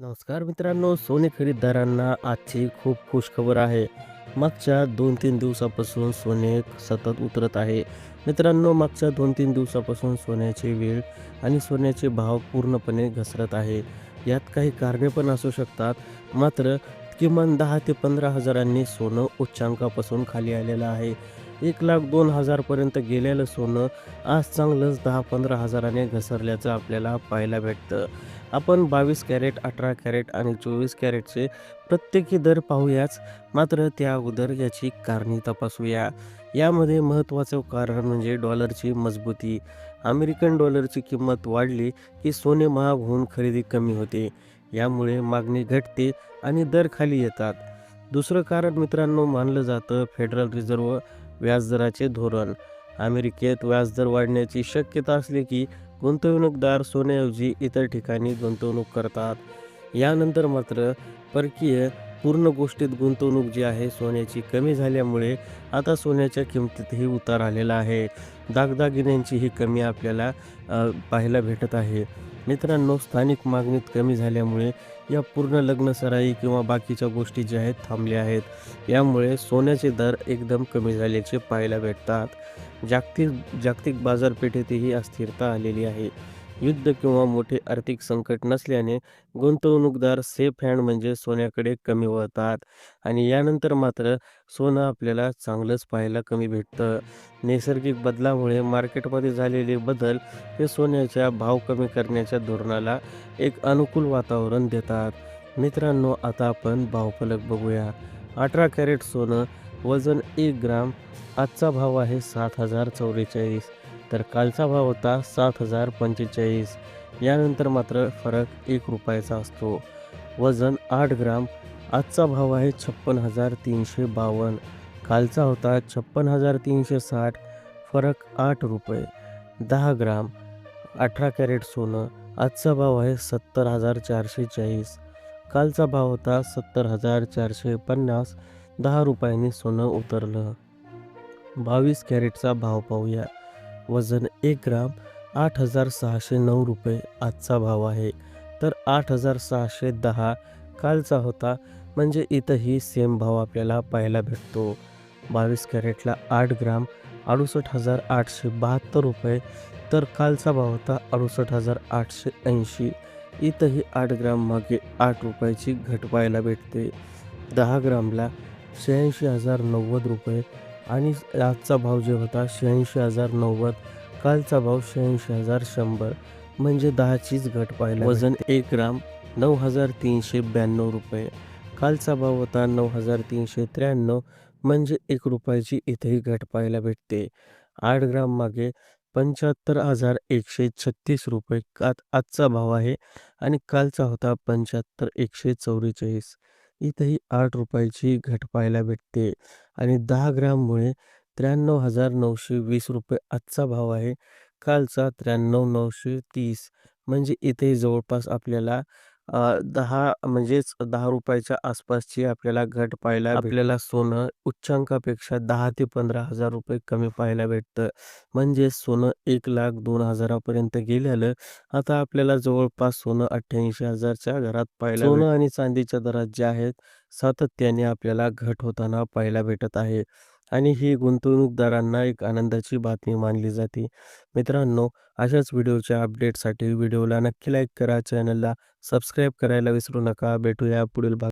नमस्कार मित्रांनो सोने खरीददारांना आजची खूप खुशखबर आहे. मागच्या दोन तीन दिवसापासून सोने सतत उतरत आहे. मित्रांनो मागच्या दोन तीन दिवसापासून सोन्याची वेळ आणि सोन्याचे भाव पूर्णपणे घसरत आहे. यात काही कारणे पण असू शकतात. मात्र किमान दहा ते पंधरा हजारांनी सोनं उच्चांकापासून खाली आलेलं आहे. एक लाख दोन हजारपर्यंत गेलेलं सोनं आज चांगलंच दहा पंधरा हजाराने घसरल्याचं आपल्याला पाहायला भेटतं. आपण बावीस कॅरेट अठरा कॅरेट आणि चोवीस कॅरेटचे प्रत्येकी दर पाहूयाच. मात्र त्या अगोदर याची कारणे तपासूया. यामध्ये महत्त्वाचं कारण म्हणजे डॉलरची मजबूती. अमेरिकन डॉलरची किंमत वाढली की सोने महाग होऊन खरेदी कमी होते. यामुळे मागणी घटते आणि दर खाली येतात. दुसरं कारण मित्रांनो मानलं जातं फेडरल रिझर्व्ह व्याजदराचे धोरण. अमेरिकेत व्याजदर वाढण्याची शक्यता असली की गुंतवणूकदार सोन्याऐवजी इतर ठिकाणी गुंतवणूक करतात. यानंतर मात्र परकीय पूर्ण गोष्टीत गुंतवणूक जी आहे सोन्याची कमी झाल्यामुळे आता सोन्याच्या किमतीतही उतार आलेला आहे. दागदागिन्यांचीही कमी आपल्याला पाहायला भेटत आहे. मित्रांनो स्थानिक मागणीत कमी झाल्यामुळे या पूर्ण लग्नसराई किंवा बाकीच्या गोष्टी ज्या आहेत थांबल्या आहेत. यामुळे सोन्याचे दर एकदम कमी झाल्याचे पाहायला भेटतात. जागतिक जागतिक बाजारपेठेतही अस्थिरता आलेली आहे. युद्ध किंवा मोठे आर्थिक संकट नसल्याने गुंतवणूकदार सेफ हँड म्हणजे सोन्याकडे कमी वळतात आणि यानंतर मात्र सोनं आपल्याला चांगलंच पाहायला कमी भेटतं. नैसर्गिक बदलामुळे मार्केटमध्ये झालेले बदल हे सोन्याच्या भाव कमी करण्याच्या धोरणाला एक अनुकूल वातावरण देतात. मित्रांनो आता आपण भावफलक बघूया. अठरा कॅरेट सोनं वजन एक ग्राम आजचा भाव आहे सात हजार चौवेचाळीस. तर कालचा भाव होता सात हजार पंचेचाळीस. यानंतर मात्र फरक एक रुपयाचा असतो. वजन आठ ग्राम आजचा भाव आहे छप्पन हजार तीनशे बावन्न. कालचा होता छप्पन हजार तीनशे साठ फरक आठ रुपये. दहा ग्राम अठरा कॅरेट सोनं आजचा भाव आहे सत्तर हजार चारशे चाळीस. कालचा भाव होता सत्तर हजार चारशे पन्नास. दहा रुपयांनी सोनं उतरलं. बावीस कॅरेटचा भाव पाहूया. वजन एक ग्राम आठ हजार सहाशे नऊ रुपये आजचा भाव आहे. तर आठ हजार सहाशे दहा कालचा होता. म्हणजे इथंही सेम भाव आपल्याला पाहायला भेटतो. बावीस कॅरेटला आठ ग्राम अडुसष्ट हजार आठशे बहात्तर रुपये. तर कालचा भाव होता अडुसष्ट हजार आठशे ऐंशी. इथंही आठ ग्राम मागे आठ रुपयाची घट पाहायला भेटते. दहा ग्रामला शहाऐंशी हजार नव्वद रुपये आणि आजचा भाव जे होता शहाऐंशी हजार नव्वद कालचा भाव शहाऐंशी हजार शंभर. म्हणजे दहाचीच घट पाहिला वजन एक ग्राम नऊ हजार तीनशे ब्याण्णव रुपये. कालचा भाव होता नऊ हजार तीनशे त्र्याण्णव म्हणजे एक रुपयाची इथेही घट पाहायला भेटते. आठ ग्राम मागे पंच्याहत्तर हजार एकशे छत्तीस रुपये. का आजचा भाव आहे आणि कालचा होता पंच्याहत्तर एकशे चौवेचाळीस. इथंही आठ रुपयाची घट पाहायला भेटते. आणि दहा ग्राममुळे त्र्याण्णव हजार नऊशे वीस रुपये आजचा भाव आहे. कालचा त्र्याण्णव नऊशे तीस. म्हणजे इथे जवळपास आपल्याला अ, दहा म्हणजेच दहा रुपयाच्या आसपासची आपल्याला घट पाहायला आपल्याला सोनं उच्चांकापेक्षा दहा ते पंधरा हजार रुपये कमी पाहायला भेटतं. म्हणजे सोनं एक लाख दोन हजारापर्यंत गेलेलं. आता आपल्याला जवळपास सोनं अठ्ठ्याऐंशी हजारच्या घरात पाहायला सोनं आणि चांदीच्या दरात जे आहेत सातत्याने आपल्याला घट होताना पाहायला भेटत आहे. आणि ही गुंतवणूकदारांना एक आनंदाची बातमी मानली जाते. मित्रांनो अशाच व्हिडिओच्या अपडेटसाठी व्हिडिओला नक्की लाईक करा चॅनलला सबस्क्राईब करायला विसरू नका. भेटूया पुढील भाग